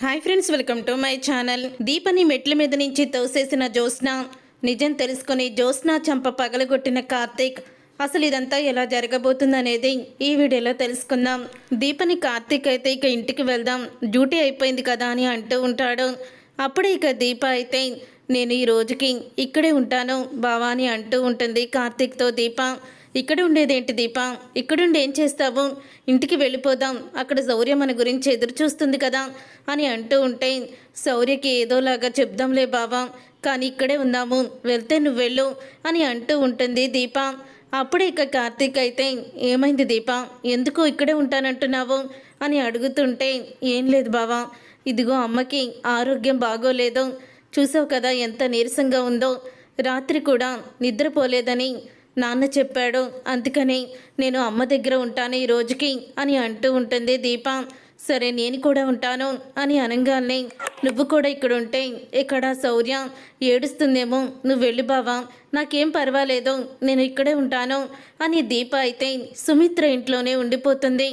Hi friends welcome to my channel. దీపని మెట్ల మీద నుంచి తోసేసిన జ్యోత్స్న. నిజం తెలుసుకుని జ్యోత్స్న చంప పగలగొట్టిన కార్తీక్. అసలు ఇదంతా ఎలా జరగబోతుందనేది ఈ వీడియోలో తెలుసుకుందాం. దీపని కార్తీక్ అయితే ఇక ఇంటికి వెళ్దాం. డ్యూటీ అయిపోయింది కదా అని అంటూ ఉంటాడు. అప్పుడే ఇక దీప అయితే నేను ఈ రోజుకి ఇక్కడే ఉంటాను బావా అని అంటూ ఉంటుంది కార్తీక్తో దీప. ఇక్కడ ఉండేదేంటి దీప? ఇక్కడుండి ఏం చేస్తావు? ఇంటికి వెళ్ళిపోదాం. అక్కడ శౌర్య మన గురించి ఎదురు చూస్తుంది కదా అని అంటూ ఉంటే శౌర్యకి ఏదోలాగా చెప్దాంలే బావా కానీ ఇక్కడే ఉన్నాము. వెళ్తే నువ్వు వెళ్ళు అని అంటూ ఉంటుంది దీప. అప్పుడే ఇక కార్తీక్ అయితే ఏమైంది దీప? ఎందుకు ఇక్కడే ఉంటానంటున్నావు? అని అడుగుతుంటే ఏం లేదు బావా. ఇదిగో అమ్మకి ఆరోగ్యం బాగోలేదు. చూసావు కదా ఎంత నీరసంగా ఉందో. రాత్రి కూడా నిద్రపోలేదని నాన్న చెప్పాడు అందుకని నేను అమ్మ దగ్గర ఉంటాను ఈ రోజుకి అని అంటూ ఉంటుంది దీప. సరే నేను కూడా ఉంటాను అని అనగానే నువ్వు కూడా ఇక్కడ ఉంటే ఇక్కడ శౌర్య? ఏడుస్తుందేమో? నువ్వు వెళ్ళి బావా. నాకేం పర్వాలేదు. నేను ఇక్కడే ఉంటాను అని దీప అయితే సుమిత్ర ఇంట్లోనే ఉండిపోతుంది.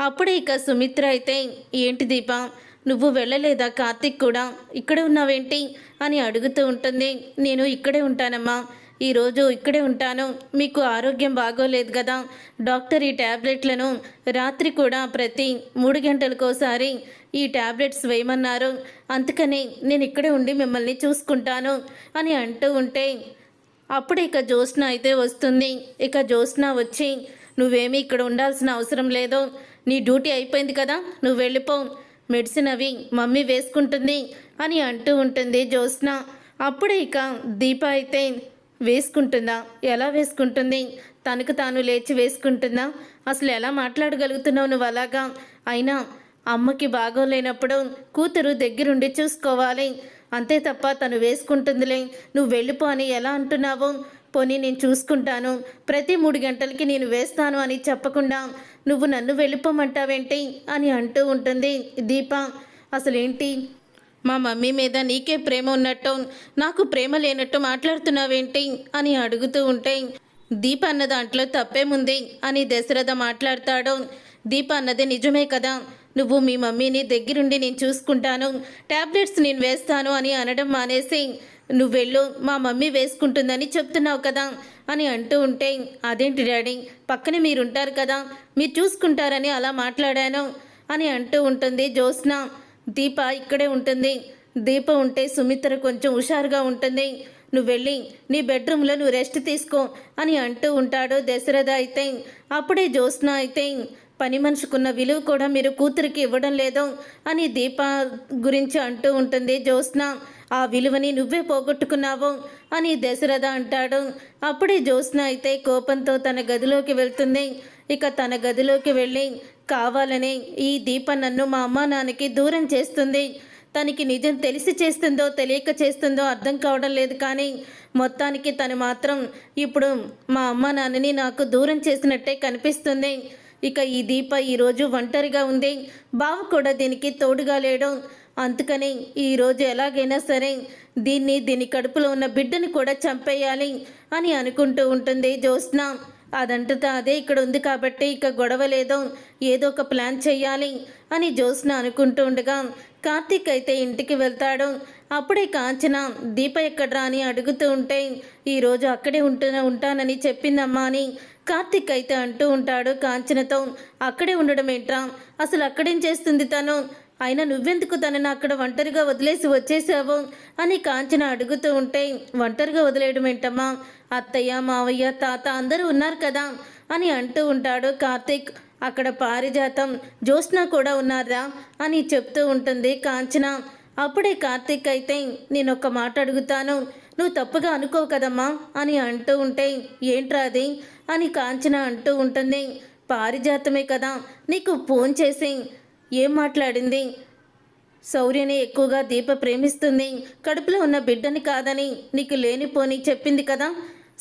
అప్పుడే ఇక సుమిత్ర అయితే ఏంటి దీప? నువ్వు వెళ్ళలేదా కార్తిక్ కూడా? ఇక్కడే ఉన్నావేంటి? అని అడుగుతూ ఉంటుంది. నేను ఇక్కడే ఉంటానమ్మా. ఈరోజు ఇక్కడే ఉంటాను. మీకు ఆరోగ్యం బాగోలేదు కదా? డాక్టర్ ఈ ట్యాబ్లెట్లను రాత్రి కూడా ప్రతి మూడు గంటలకోసారి ఈ ట్యాబ్లెట్స్ వేయమన్నారు. అందుకని నేను ఇక్కడే ఉండి మిమ్మల్ని చూసుకుంటాను అని అంటూ ఉంటే అప్పుడు ఇక జ్యోత్స్న అయితే వస్తుంది. ఇక జ్యోత్స్న వచ్చి నువ్వేమీ ఇక్కడ ఉండాల్సిన అవసరం లేదు. నీ డ్యూటీ అయిపోయింది కదా? నువ్వు వెళ్ళిపో. మెడిసిన్ అవి మమ్మీ వేసుకుంటుంది అని అంటూ ఉంటుంది జ్యోత్స్న. అప్పుడే ఇక దీప అయితే వేసుకుంటుందా? ఎలా వేసుకుంటుంది? తనకు తాను లేచి వేసుకుంటుందా? అసలు ఎలా మాట్లాడగలుగుతున్నావు నువ్వు అలాగా? అయినా అమ్మకి బాగోలేనప్పుడు కూతురు దగ్గరుండి చూసుకోవాలి. అంతే తప్ప తను వేసుకుంటుందిలే. నువ్వు వెళ్ళిపో అని ఎలా అంటున్నావు? పోనీ నేను చూసుకుంటాను. ప్రతి మూడు గంటలకి నేను వేస్తాను అని చెప్పకుండా నువ్వు నన్ను వెళ్ళిపోమంటావేంటి? అని అంటూ ఉంటుంది దీప. అసలేంటి? మా మమ్మీ మీద నీకే ప్రేమ ఉన్నట్టు నాకు ప్రేమ లేనట్టు మాట్లాడుతున్నావేంటి అని అడుగుతూ ఉంటే దీప అన్న దాంట్లో తప్పేముంది అని దశరథ మాట్లాడతాడు. దీప అన్నది నిజమే కదా నువ్వు మీ మమ్మీని దగ్గరుండి నేను చూసుకుంటాను టాబ్లెట్స్ నేను వేస్తాను అని అనడం మానేసి నువ్వు వెళ్ళు మా మమ్మీ వేసుకుంటుందని చెప్తున్నావు కదా అని అంటూ ఉంటే అదేంటి డాడీ పక్కనే మీరుంటారు కదా మీరు చూసుకుంటారని అలా మాట్లాడాను అని అంటూ ఉంటుంది జ్యోత్స్న. దీప ఇక్కడే ఉంటుంది. దీప ఉంటే సుమిత్ర కొంచెం హుషారుగా ఉంటుంది. నువ్వు వెళ్ళి నీ బెడ్రూమ్లో నువ్వు రెస్ట్ తీసుకో అని అంటూ ఉంటాడు దశరథ అయితే. అప్పుడే జ్యోత్స్న అయితే పని మనిషికున్న విలువ కూడా మీరు కూతురికి ఇవ్వడం లేదు అని దీప గురించి అంటూ ఉంటుంది జ్యోత్స్న. ఆ విలువని నువ్వే పోగొట్టుకున్నావు అని దశరథ అంటాడు. అప్పుడే జ్యోత్స్న అయితే కోపంతో తన గదిలోకి వెళ్తుంది. ఇక తన గదిలోకి వెళ్ళి కావాలనే ఈ దీప నన్ను మా అమ్మ నాన్నకి దూరం చేస్తుంది. తనకి నిజం తెలిసి చేస్తుందో తెలియక చేస్తుందో అర్థం కావడం లేదు కానీ మొత్తానికి తను మాత్రం ఇప్పుడు మా అమ్మ నాన్నని నాకు దూరం చేసినట్టే కనిపిస్తుంది. ఇక ఈ దీప ఈరోజు ఒంటరిగా ఉంది. బావ కూడా దీనికి తోడుగా లేడు. అందుకని ఈరోజు ఎలాగైనా సరే దీన్ని దీని కడుపులో ఉన్న బిడ్డను కూడా చంపేయాలి అని అనుకుంటూ ఉంటుంది జ్యోత్స్న. అదంటుతా అదే ఇక్కడ ఉంది కాబట్టి ఇక గొడవ లేదో ఏదో ఒక ప్లాన్ చేయాలి అని జ్యోత్స్న అనుకుంటూ ఉండగా కార్తీక్ అయితే ఇంటికి వెళ్తాడు. అప్పుడే కాంచన దీప ఎక్కడ్రా అని అడుగుతూ ఉంటే ఈరోజు అక్కడే ఉంటున్నా ఉంటానని చెప్పిందమ్మా అని కార్తీక్ అయితే అంటూ ఉంటాడు కాంచనతో. అక్కడే ఉండడం ఏంట్రా? అసలు అక్కడేం చేస్తుంది తను? అయినా నువ్వెందుకు తనని అక్కడ ఒంటరిగా వదిలేసి వచ్చేసావు అని కాంచన అడుగుతూ ఉంటే ఒంటరిగా వదిలేయడం ఏంటమ్మా? అత్తయ్య మావయ్య తాత అందరూ ఉన్నారు కదా అని అంటూ ఉంటాడు కార్తీక్. అక్కడ పారిజాతం జ్యోత్స్న కూడా ఉన్నారా అని చెప్తూ ఉంటుంది కాంచన. అప్పుడే కార్తీక్ అయితే నేను ఒక మాట అడుగుతాను. నువ్వు తప్పుగా అనుకోవు కదమ్మా అని అంటూ ఉంటే ఏంట్రా అది అని కాంచన అంటూ ఉంటుంది. పారిజాతమే కదా నీకు ఫోన్ చేసి ఏం మాట్లాడింది? శౌర్యని ఎక్కువగా దీప ప్రేమిస్తుంది. కడుపులో ఉన్న బిడ్డని కాదని నీకు లేనిపోని చెప్పింది కదా?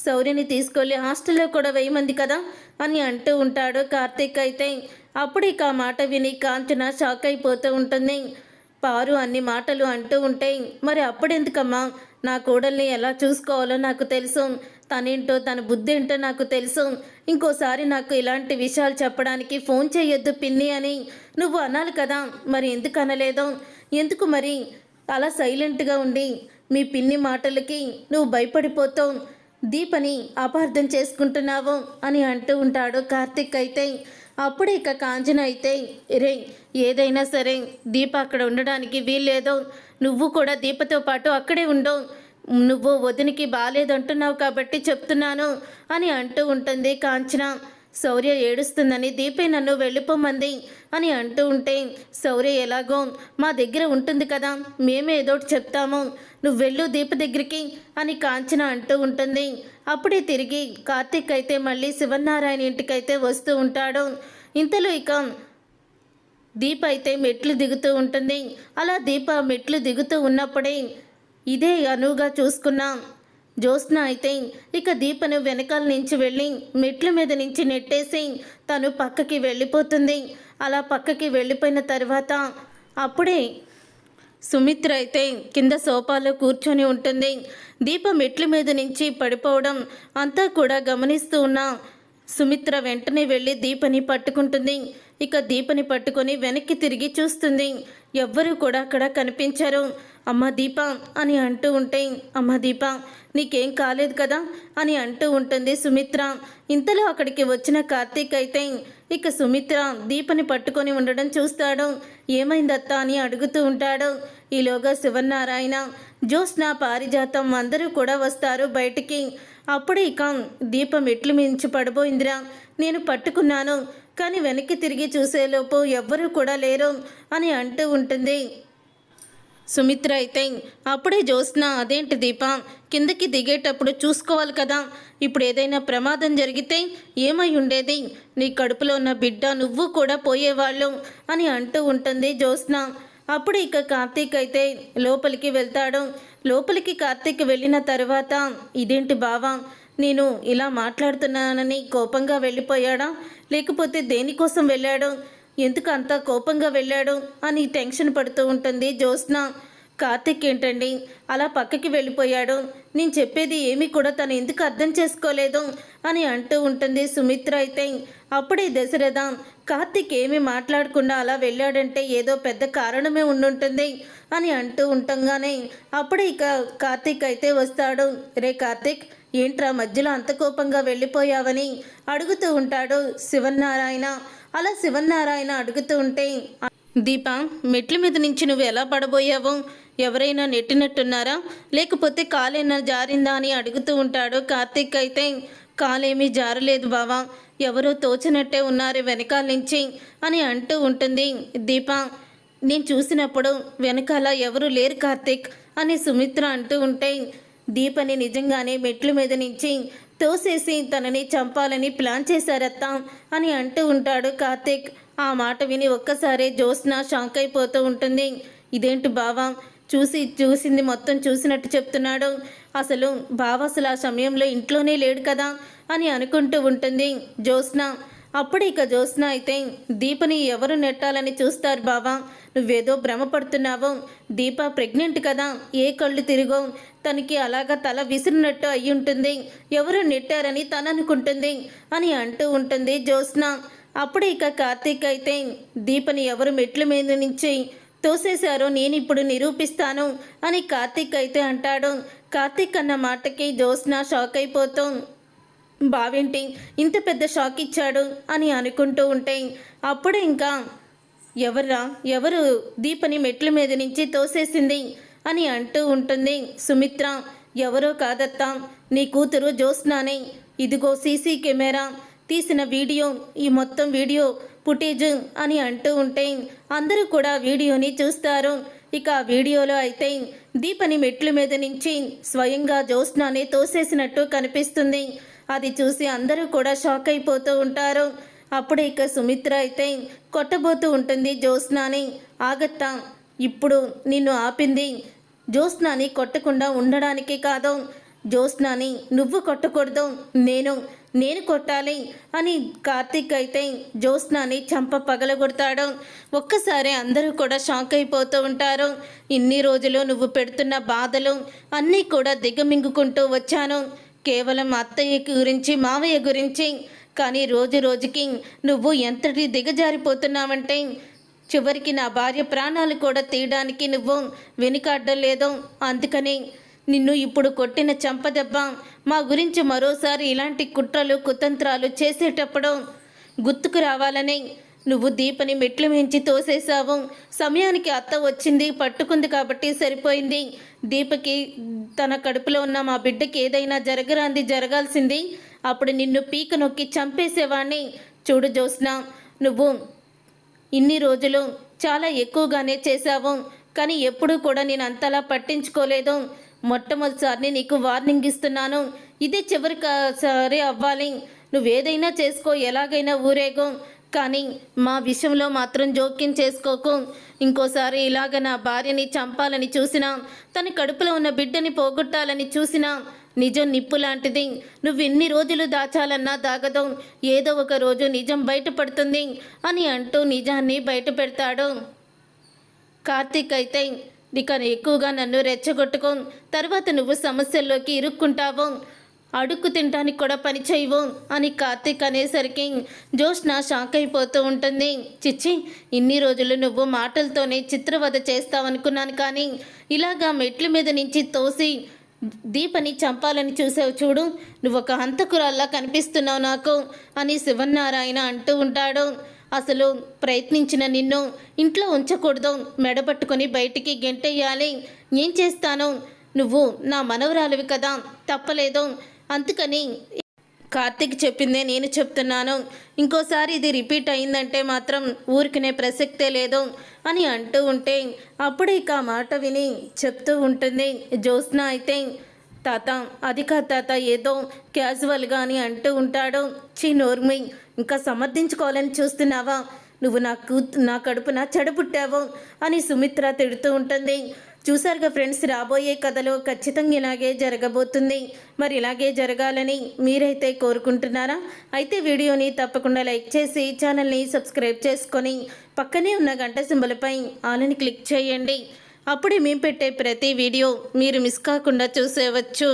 శౌర్యని తీసుకెళ్ళి హాస్టల్లో కూడా వేయమంది కదా? అని అంటూ ఉంటాడు కార్తీక్ అయితే. అప్పుడు ఇక ఆ మాట విని కాంచన షాక్ అయిపోతూ ఉంటుంది. పారు అన్ని మాటలు అంటూ ఉంటే మరి అప్పుడెందుకమ్మా? నా కోడల్ని ఎలా చూసుకోవాలో నాకు తెలుసు. తనేంటో తన బుద్ధి ఏంటో నాకు తెలుసు. ఇంకోసారి నాకు ఇలాంటి విషయాలు చెప్పడానికి ఫోన్ చేయొద్దు పిన్ని అని నువ్వు అనాలి కదా. మరి ఎందుకు అనలేదో? ఎందుకు మరి? అలా సైలెంట్గా ఉండి మీ పిన్ని మాటలకి నువ్వు భయపడిపోతావు. దీపని అపార్థం చేసుకుంటున్నావు అని అంటూ ఉంటాడు కార్తిక్ అయితే. అప్పుడు ఇక కాంచన అయితే రే ఏదైనా సరే దీప అక్కడ ఉండడానికి వీల్లేదో. నువ్వు కూడా దీపతో పాటు అక్కడే ఉండవు నువ్వు వదినికి బాలేదంటున్నావు కాబట్టి చెప్తున్నాను అని అంటూ ఉంటుంది కాంచన. శౌర్య ఏడుస్తుందని దీపే నన్ను వెళ్ళిపోమంది అని అంటూ ఉంటే శౌర్య ఎలాగో మా దగ్గర ఉంటుంది కదా మేమేదోటి చెప్తాము నువ్వు వెళ్ళు దీప దగ్గరికి అని కాంచన అంటూ ఉంటుంది. అప్పుడే తిరిగి కార్తీక్ అయితే మళ్ళీ శివనారాయణ ఇంటికైతే వస్తూ ఉంటాడు. ఇంతలో ఇక దీప అయితే మెట్లు దిగుతూ ఉంటుంది. అలా దీప మెట్లు దిగుతూ ఉన్నప్పుడే ఇదే అనువుగా చూసుకున్నాం. జ్యోత్స్న అయితే ఇక దీపను వెనకాల నుంచి వెళ్ళి మెట్ల మీద నుంచి నెట్టేసి తను పక్కకి వెళ్ళిపోతుంది. అలా పక్కకి వెళ్ళిపోయిన తర్వాత అప్పుడే సుమిత్ర అయితే కింద సోఫాలో కూర్చొని ఉంటుంది. దీప మెట్ల మీద నుంచి పడిపోవడం అంతా కూడా గమనిస్తూ ఉన్న సుమిత్ర వెంటనే వెళ్ళి దీపని పట్టుకుంటుంది. ఇక దీపని పట్టుకొని వెనక్కి తిరిగి చూస్తుంది. ఎవ్వరూ కూడా అక్కడ కనిపించరు. అమ్మ దీప అని అంటూ ఉంటే అమ్మ దీప నీకేం కాలేదు కదా అని అంటూ ఉంటుంది సుమిత్ర. ఇంతలో అక్కడికి వచ్చిన కార్తీక్ అయితే ఇక సుమిత్ర దీపని పట్టుకొని ఉండడం చూస్తాడు. ఏమైందత్తా అని అడుగుతూ ఉంటాడు. ఈలోగా శివనారాయణ జ్యోత్స్న పారిజాతం అందరూ కూడా వస్తారు బయటికి. అప్పుడు ఇక దీపం ఎట్లు మించి పడిపోయిందిరా. నేను పట్టుకున్నాను కానీ వెనక్కి తిరిగి చూసేలోపు ఎవ్వరూ కూడా లేరు అని అంటూ ఉంటుంది. సుమిత్ర అయితే అప్పుడే జ్యోత్స్న అదేంటి దీప? కిందకి దిగేటప్పుడు చూసుకోవాలి కదా. ఇప్పుడు ఏదైనా ప్రమాదం జరిగితే ఏమై ఉండేది? నీ కడుపులో ఉన్న బిడ్డ నువ్వు కూడా పోయేవాళ్ళు అని అంటూ ఉంటుంది జ్యోత్స్న. అప్పుడు ఇక కార్తీక్ అయితే లోపలికి వెళ్తాడు. లోపలికి కార్తీక్ వెళ్ళిన తర్వాత ఇదేంటి బావా? నేను ఇలా మాట్లాడుతున్నానని కోపంగా వెళ్ళిపోయాడా? లేకపోతే దేనికోసం వెళ్ళాడు? ఎందుకు అంత కోపంగా వెళ్ళాడు అని టెన్షన్ పడుతూ ఉంటుంది జ్యోత్స్న. కార్తిక్ ఏంటండి? అలా పక్కకి వెళ్ళిపోయాడు. నేను చెప్పేది ఏమీ కూడా తను ఎందుకు అర్థం చేసుకోలేదు అని అంటూ ఉంటుంది సుమిత్ర అయితే. అప్పుడే దశరథ కార్తిక్ ఏమీ మాట్లాడకుండా అలా వెళ్ళాడంటే ఏదో పెద్ద కారణమే ఉండుంటుంది అని అంటూ ఉంటంగానే అప్పుడే ఇక కార్తిక్ అయితే వస్తాడు. రే కార్తిక్ ఏంట్రా మధ్యలో అంత కోపంగా వెళ్ళిపోయావని? అడుగుతూ ఉంటాడు శివనారాయణ అలా శివనారాయణ అడుగుతూ ఉంటే దీప మెట్ల మీద నుంచి నువ్వు ఎలా పడబోయావు? ఎవరైనా నెట్టినట్టున్నారా? లేకపోతే కాలేనా జారిందా? అని అడుగుతూ ఉంటాడు కార్తీక్ అయితే. కాలేమీ జారలేదు బావా. ఎవరో తోచినట్టే ఉన్నారు వెనకాల నుంచి అని అంటూ ఉంటుంది. దీప నేను చూసినప్పుడు వెనకాల ఎవరు లేరు కార్తీక్ అని సుమిత్ర అంటూ ఉంటే దీపని నిజంగానే మెట్ల మీద నుంచి తోసేసి తనని చంపాలని ప్లాన్ చేశారత్తా అని అంటూ ఉంటాడు కార్తీక్. ఆ మాట విని ఒక్కసారే జ్యోత్స్న షాక్ అయిపోతూ ఉంటుంది. ఇదేంటి బావా? చూసి చూసింది మొత్తం చూసినట్టు చెప్తున్నాడు. అసలు బావ అసలు ఆ సమయంలో ఇంట్లోనే లేడు కదా అని అనుకుంటూ ఉంటుంది జ్యోత్స్న. అప్పుడు ఇక జ్యోత్స్న అయితే దీపని ఎవరు నెట్టాలని చూస్తారు బావా? నువ్వేదో భ్రమపడుతున్నావు. దీప ప్రెగ్నెంట్ కదా. ఏ కళ్ళు తిరిగో? తనకి అలాగా తల విసిరినట్టు అయి ఉంటుంది ఎవరు నెట్టారని తను అనుకుంటుంది అని అంటూ ఉంటుంది జ్యోత్స్న. అప్పుడు ఇక కార్తీక్ అయితే దీపని ఎవరు మెట్ల మీద నుంచి తోసేశారో నేను ఇప్పుడు నిరూపిస్తాను అని కార్తీక్ అయితే అంటాడు. కార్తీక్ అన్న మాటకి జ్యోత్స్న షాక్ అయిపోతాం బావేంటి? ఇంత పెద్ద షాక్ ఇచ్చాడు అని అనుకుంటూ ఉంటే అప్పుడు ఇంకా ఎవర్రా? ఎవరు దీపని మెట్ల మీద నుంచి తోసేసింది? అని అంటూ ఉంటుంది సుమిత్ర. ఎవరో కాదత్తా నీ కూతురు జ్యోత్స్నానే. ఇదిగో సీసీ కెమెరా తీసిన వీడియో ఈ మొత్తం వీడియో ఫుటేజ్ అని అంటూ ఉంటే అందరూ కూడా వీడియోని చూస్తారు. ఇక ఆ వీడియోలో అయితే దీపని మెట్ల మీద నుంచి స్వయంగా జ్యోత్స్నాని తోసేసినట్టు కనిపిస్తుంది. అది చూసి అందరూ కూడా షాక్ అయిపోతూ ఉంటారు. అప్పుడు ఇక సుమిత్ర అయితే కొట్టబోతూ ఉంటుంది జ్యోత్స్నాని. ఆగత్తా ఇప్పుడు నిన్ను ఆపింది జ్యోత్స్నాని కొట్టకుండా ఉండడానికి కాదు. జ్యోత్స్నాని నువ్వు కొట్టకూడదు. నేను నేను కొట్టాలి అని కార్తీక్ అయితే జ్యోత్స్నాని చంప పగలగొడతాడు. ఒక్కసారి అందరూ కూడా షాక్ అయిపోతూ ఉంటారు. ఇన్ని రోజులు నువ్వు పెడుతున్న బాధలు అన్నీ కూడా దిగమింగుకుంటూ వచ్చాను. కేవలం అత్తయ్య గురించి మావయ్య గురించి కానీ రోజు రోజుకి నువ్వు ఎంతటి దిగజారిపోతున్నావంటే చివరికి నా భార్య ప్రాణాలు కూడా తీయడానికి నువ్వు వెనుకాడడం లేదు. అందుకని నిన్ను ఇప్పుడు కొట్టిన చంపదెబ్బ మా గురించి మరోసారి ఇలాంటి కుట్రలు కుతంత్రాలు చేసేటప్పుడు గుర్తుకు రావాలని నువ్వు దీపని మెట్లు మించి తోసేశావు. సమయానికి అత్త వచ్చింది పట్టుకుంది కాబట్టి సరిపోయింది. దీపకి తన కడుపులో ఉన్న మా బిడ్డకి ఏదైనా జరగరాంది జరగాల్సింది. అప్పుడు నిన్ను పీక నొక్కి చంపేసేవాణ్ణి. చూడు జోస్న నువ్వు ఇన్ని రోజులు చాలా ఎక్కువగానే చేశావు. కానీ ఎప్పుడూ కూడా నేను అంతలా పట్టించుకోలేదు. మొట్టమొదటిసారిని నీకు వార్నింగ్ ఇస్తున్నాను. ఇదే చివరి సరే అవ్వాలి. నువ్వేదైనా చేసుకో ఎలాగైనా ఊరేగో. కానీ మా విషయంలో మాత్రం జోక్యం చేసుకోకు. ఇంకోసారి ఇలాగ నా భార్యని చంపాలని చూసినా తన కడుపులో ఉన్న బిడ్డని పోగొట్టాలని చూసినా నిజం నిప్పు లాంటిది. నువ్వు ఎన్ని రోజులు దాచాలన్నా దాగదు. ఏదో ఒక రోజు నిజం బయటపడుతుంది అని అంటూ నిజాన్ని బయట పెడతాడు కార్తీక్ అయితే ఇక ఎక్కువగా నన్ను రెచ్చగొట్టుకో. తర్వాత నువ్వు సమస్యల్లోకి ఇరుక్కుంటావు. అడుక్కు తినడానికి కూడా పని చేయవు అని కార్తీక్ అనేసరికి జోష్న షాక్ అయిపోతూ ఉంటుంది. చిచ్చి ఇన్ని రోజులు నువ్వు మాటలతోనే చిత్రవద చేస్తావనుకున్నాను కానీ ఇలాగా మెట్ల మీద నుంచి తోసి దీపని చంపాలని చూసావు చూడు నువ్వు ఒక హంతకురాల్లా కనిపిస్తున్నావు నాకు అని శివనారాయణ అంటూ ఉంటాడు. అసలు ప్రయత్నించిన నిన్ను ఇంట్లో ఉంచకూడదు మెడపట్టుకొని బయటికి గెంటెయ్యాలి ఏం చేస్తాను? నువ్వు నా మనవరాలివి కదా తప్పలేదు. అందుకని కార్తిక్ చెప్పిందే నేను చెప్తున్నాను. ఇంకోసారి ఇది రిపీట్ అయిందంటే మాత్రం ఊరికినే ప్రసక్తే లేదు అని అంటూ ఉంటే అప్పుడే ఇక మాట విని చెప్తూ ఉంటుంది. జ్యోత్స్న అయితే తాత అది కాదు తాత ఏదో క్యాజువల్గా అని అంటూ ఉంటాడు. చీ నోర్మి ఇంకా సమర్థించుకోవాలని చూస్తున్నావా? నువ్వు నా నా కడుపున చెడబుట్టావు అని సుమిత్ర తిడుతూ ఉంటుంది. చూసారుగా ఫ్రెండ్స్ రాబోయే కథలో ఖచ్చితంగా ఇలాగే జరగబోతుంది. మరి ఇలాగే జరగాలని మీరైతే కోరుకుంటున్నారా? అయితే వీడియోని తప్పకుండా లైక్ చేసి ఛానల్ని సబ్స్క్రైబ్ చేసుకొని పక్కనే ఉన్న గంట సింబలపై ఆలని క్లిక్ చేయండి. అప్పుడే మేము పెట్టే ప్రతి వీడియో మీరు మిస్ కాకుండా చూసేవచ్చు.